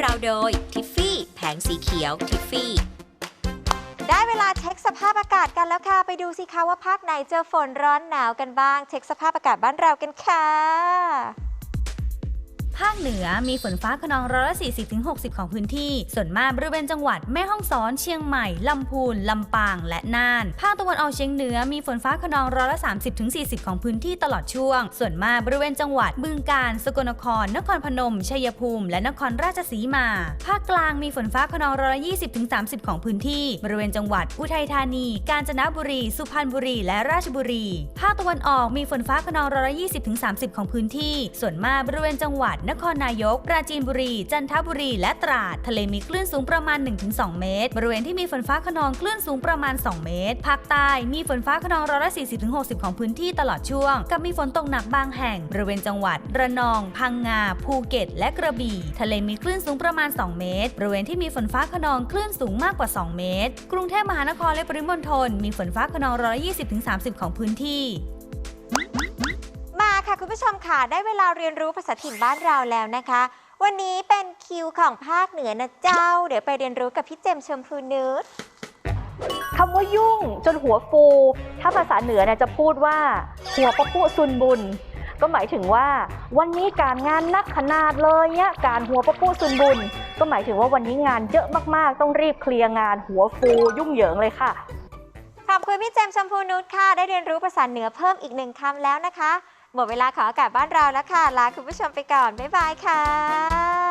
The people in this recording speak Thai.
เราโดยทิฟฟี่ แผงสีเขียว ทิฟฟี่ ได้เวลาเช็คสภาพอากาศกันแล้วค่ะ ไปดูสิคะว่าภาคไหนเจอฝนร้อนหนาวกันบ้าง เช็คสภาพอากาศบ้านเรากันค่ะ คเหนือมีฝนฟ้าขนองร้อยละ40-60 ของพื้นที่ ส่วนมากบริเวณจังหวัดแม่ฮ่องสอนเชียงใหม่ลำพูนลำปาง และน่าน ภาคตะวันออกเฉียงเหนือมีฝนฟ้าขนองร้อยละ30-40 ของพื้นที่ตลอดช่วง ส่วนมากบริเวณจังหวัดบึงกาฬสกลนคร นครพนม ชัยภูมิ และนครราชสีมา ภาคกลางมีฝนฟ้าขนองร้อยละ20-30 ของพื้นที่ บริเวณจังหวัด อุทัยธานี กาญจนบุรี สุพรรณบุรี และราชบุรี ภาคตะวันออกมีฝนฟ้าขนองร้อยละ20-30 ของพื้นที่ ส่วนมากบริเวณจังหวัดนครนายก ปราจีนบุรี จันทบุรี และตราด ทะเลมีคลื่นสูงประมาณ 1-2 เมตร บริเวณที่มีฝนฟ้าขนองคลื่นสูงประมาณ 2 เมตร ภาคใต้มีฝนฟ้าขนองร้อยละ40-60 ของพื้นที่ตลอดช่วง กับมีฝนตกหนักบางแห่ง บริเวณจังหวัด ระนอง พังงา ภูเก็ต และกระบี่ ทะเลมีคลื่นสูงประมาณ 2 เมตร บริเวณที่มีฝนฟ้าขนองคลื่นสูงมากกว่า 2 เมตร กรุงเทพมหานครและปริมณฑลมีฝนฟ้าขนองร้อยละ20-30 ของพื้นที่ คุณผู้ชมค่ะ ได้เวลาเรียนรู้ภาษาถิ่นบ้านเราแล้วนะคะ วันนี้เป็นคิวของภาคเหนือนะเจ้า เดี๋ยวไปเรียนรู้กับพี่เจมส์ชมพูนุชคำว่ายุ่งจนหัวฟู ถ้าภาษาเหนือเนี่ยจะพูดว่า หัวปะปุซุนบุญ ก็หมายถึงว่า วันนี้การงานนักขนาดเลยเนี่ยการหัวปะปุซุนบุญ ก็หมายถึงว่าวันนี้งานเยอะมากๆ ต้องรีบเคลียร์งานหัวฟูยุ่งเหยิงเลยค่ะ ขอบคุณพี่เจมส์ชมพูนุชค่ะ ได้เรียนรู้ภาษาเหนือเพิ่มอีกหนึ่งคำแล้วนะคะ หมดเวลาของอากาศบ้านเราแล้วค่ะ ลาคุณผู้ชมไปก่อน บ๊ายบายค่ะ